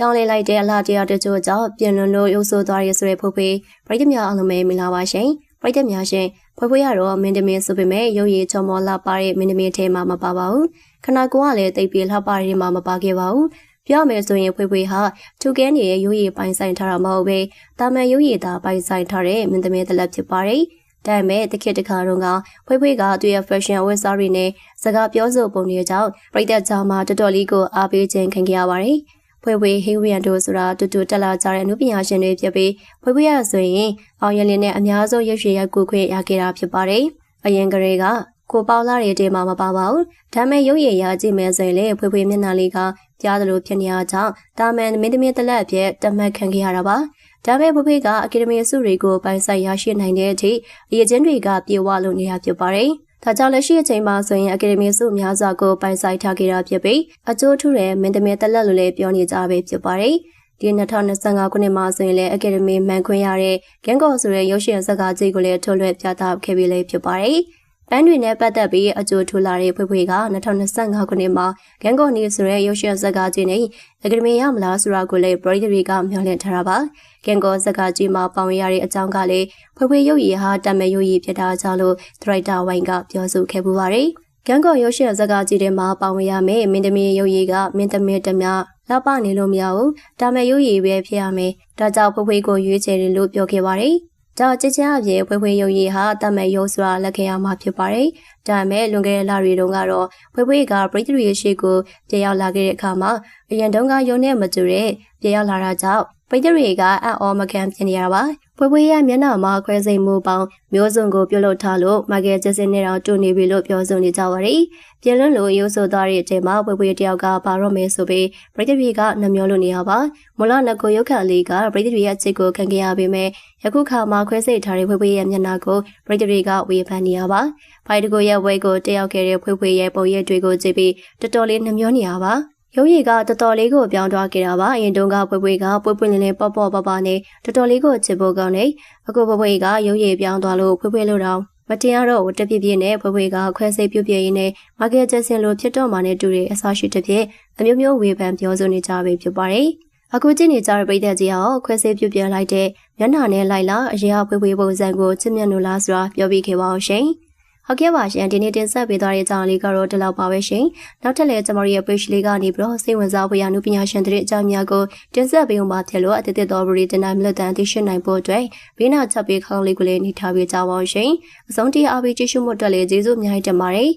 ပြောင်းလဲလိုက်တဲ့အလားတရားတချို့ကြောင့်ပြင်လွန်လို့ရုပ်ဆိုးသွားရဆိုတဲ့ဖွေးဖွေးပရိသတ်များအားလုံးပဲမင်္ဂလာပါရှင်ပရိသတ်များရှင်ဖွေးဖွေးကတော့မင်းသမီးဆိုပေမဲ့ရုပ်ရည်ချော်မောလှပတဲ့မင်းသမီးထဲမှာမပါပါဘူးခနာကွန်ကလည်းတိတ်ပြီးလှပတဲ့မှာမပါခဲ့ပါဘူးပြောမယ်ဆိုရင်ဖွေးဖွေးဟာထူကဲနေရဲ့ရုပ်ရည်ပိုင်ဆိုင်ထားတာမဟုတ်ပဲတာမန်ရုပ်ရည်သာပိုင်ဆိုင်ထားတဲ့မင်းသမီးတစ်လက်ဖြစ်ပါတယ်ဒါပေမဲ့တခေတ်တခါတုန်းကဖွေးဖွေးကသူ့ရဲ့ fashion ဝတ်စားတွေနဲ့စကားပြောဆိုပုံတွေကြောင့်ပြည်သက်ကြောင်မှာတော်တော်လေးကိုအားပေးခြင်းခံခဲ့ရပါတယ်။ ဖွေးဖွေးဟင်းဝီယန်တို့ဆိုတာတူတူတက်လာကြတဲ့နုပညာရှင်တွေဖြစ်ပြီးဖွေးဖွေးရဆိုရင်အောင်ရလင်းနဲ့အများဆုံးရုပ်ရှင်ရိုက်ကူးခွင့်ရခဲ့တာဖြစ်ပါတယ်။အရင်ကလေးကကိုပေါလာတဲ့တဲမှာမပါပါဘူး။ဒါမဲ့ရုပ်ရည်ရကြည့်မယ်ဆိုရင်လေဖွေးဖွေးမျက်နှာလေးကကြားသလိုဖြစ်နေအောင်ကြောင့်တာမန်မင်းသမီးတလက်အဖြစ်တမတ်ခံခဲ့ရတာပါ။ဒါပေမဲ့ဖွေးဖွေးကအကယ်ဒမီအစုတွေကိုပိုင်ဆိုင်ရရှိနိုင်တဲ့အထိအရေးချင်းတွေကပြေဝလို့နေတာဖြစ်ပါတယ်။ ဒါကြောင့်လက်ရှိအချိန်မှာဆိုရင်အကယ်ဒမီစုများစွာကိုပိုင်ဆိုင်ထားခဲ့တာဖြစ်ပြီးအကျိုးထူးတဲ့မင်းသမီးတလက်လိုလည်းပြောနေကြပဲဖြစ်ပါတယ်။ဒီ2025ခုနှစ်မှာဆိုရင်လည်းအကယ်ဒမီမှန်ခွင့်ရတဲ့ဂန်ကောဆိုတဲ့ရုပ်ရှင်ဇာတ်ကားကြီးကိုလည်းထုတ်လွှင့်ပြသခဲ့ပြီးလည်းဖြစ်ပါတယ်။ ပန်းတွေနဲ့ပတ်သက်ပြီးအကျိုးထူလာတဲ့ဖွေးဖွေးက2025ခုနှစ်မှာဂန်ကောနီဆိုတဲ့ရုပ်ရှင်ဇာတ်ကားကြီးနဲ့အကယ်ဒမီရမလားဆိုတာကိုလည်းပရိသတ်တွေကမျှော်လင့်ထားတာပါ။ဂန်ကောဇာတ်ကားကြီးမှာပေါဝင်ရတဲ့အကြောင်းကလည်းဖွေးဖွေးရုပ်ရည်ဟာတမန်ရုပ်ရည်ဖြစ်တာကြောင့်လို့ဒရိုက်တာဝိုင်းကပြောဆိုခဲ့ပူပါတယ်။ဂန်ကောရုပ်ရှင်ဇာတ်ကားကြီးထဲမှာပါဝင်ရမယ်မင်းသမီးရုပ်ရည်ကမင်းသမီးတမလောက်ပနေလို့မရဘူး။ဒါမဲ့ရုပ်ရည်ပဲဖြစ်ရမယ်။ဒါကြောင့်ဖွေးဖွေးကိုရွေးချယ်တယ်လို့ပြောခဲ့ပါတယ်။ ဒါကြကြအပြင်ဖွေးဖွေးရုပ်ရည်ဟာတတ်မဲ့ရုပ်ဆိုတာလက်ခံရမှာဖြစ်ပါတယ်။ဒါပေမဲ့လွန်ခဲ့တဲ့လတွေတုန်းကတော့ဖွေးဖွေးကပရိသတ်ရဲ့ရှေ့ကိုပြေရောက်လာခဲ့တဲ့အခါမှာအရင်တုန်းကရုံနဲ့မတူတဲ့ပြေရောက်လာတာကြောင့်ပရိသတ်တွေကအံ့ဩမခံဖြစ်နေရပါဖွေးဖွေးရဲ့မျက်နှာမှာခွဲစိတ်မှုပေါင်းမျိုးစုံကိုပြုတ်လုထားလို့မာကယ်ဂျက်စင်နဲ့တော့တူနေပြီလို့ပြောဆိုနေကြပါတယ်။ပြင်လွန်းလိုရိုးဆိုသွားတဲ့အချိန်မှာဖွေးဖွေးတယောက်ကပါတော့မယ်ဆိုပြီးပရိသတ်တွေကနှမျောလို့နေရပါ။မလနကိုရုတ်ခလေးကပရိသတ်တွေရဲ့အချစ်ကိုခံခဲ့ရပေမဲ့ယခုခါမှာခွဲစိတ်ထားတဲ့ဖွေးဖွေးရဲ့မျက်နှာကိုပရိသတ်တွေကဝေဖန်နေရပါ။ဖိုင်တကိုရဲ့ဝဲကိုတယောက်ခဲ့တဲ့ဖွေးဖွေးရဲ့ပုံရိပ်တွေကိုကြည့်ပြီးတော်တော်လေးနှမျောနေရပါ။ ရုပ်ရည်ကတော်တော်လေးကိုပြောင်းသွားခဲ့တာပါအရင်တုန်းကပွေပွေကပွေပွေလင်းလင်းပေါ့ပေါ့ပပနဲ့တော်တော်လေးကိုချစ်ဖို့ကောင်းနေအခုပွေပွေကရုပ်ရည်ပြောင်းသွားလို့ဖွေပွေလို့တော့မတင်ရတော့တပြည့်ပြည့်နဲ့ဖွေဖွေကခွဲစိတ်ပြုတ်ပြည့်ရင်းနဲ့မာကက်ဂျက်ဆင်လိုဖြစ်တော့မှနဲ့တူတဲ့အစားရှိတစ်ဖြစ်အမျိုးမျိုးဝေဖန်ပြောဆိုနေကြပြီဖြစ်ပါတယ်အခုကြည့်နေကြတဲ့ပြည်သက်ကြီးဟာခွဲစိတ်ပြုတ်ပြလိုက်တဲ့မျက်နှာနဲ့လိုက်လာအရင်ကဖွေဖွေပုံစံကိုချစ်မြတ်လို့လားဆိုတာပြောပြခဲ့ပါအောင်ရှင်။ ဟုတ်ကဲ့ပါရှင်ဒီနေ့တင်ဆက်ပေးသွားတဲ့အကြောင်းလေးကတော့ဒီလောက်ပါပဲရှင်နောက်ထပ်လည်းကျမတို့ရဲ့ page လေးကနေပြီးတော့စိတ်ဝင်စားဖို့ရနုပညာရှင်တွေအကြောင်းများကိုတင်ဆက်ပေးမှာဖြစ်လို့အတသက်တော်ရီတင်တိုင်းမလွတ်တမ်းသိရှိနိုင်ဖို့အတွက်ဘေးနာချက်ပေးခေါင်းလေးကိုလည်းနေထားပေးကြပါအောင်ရှင်အဆုံးထိအားပေးကြည့်ရှုမှုအတွက်လည်းကျေးဇူးအများကြီးတင်ပါတယ်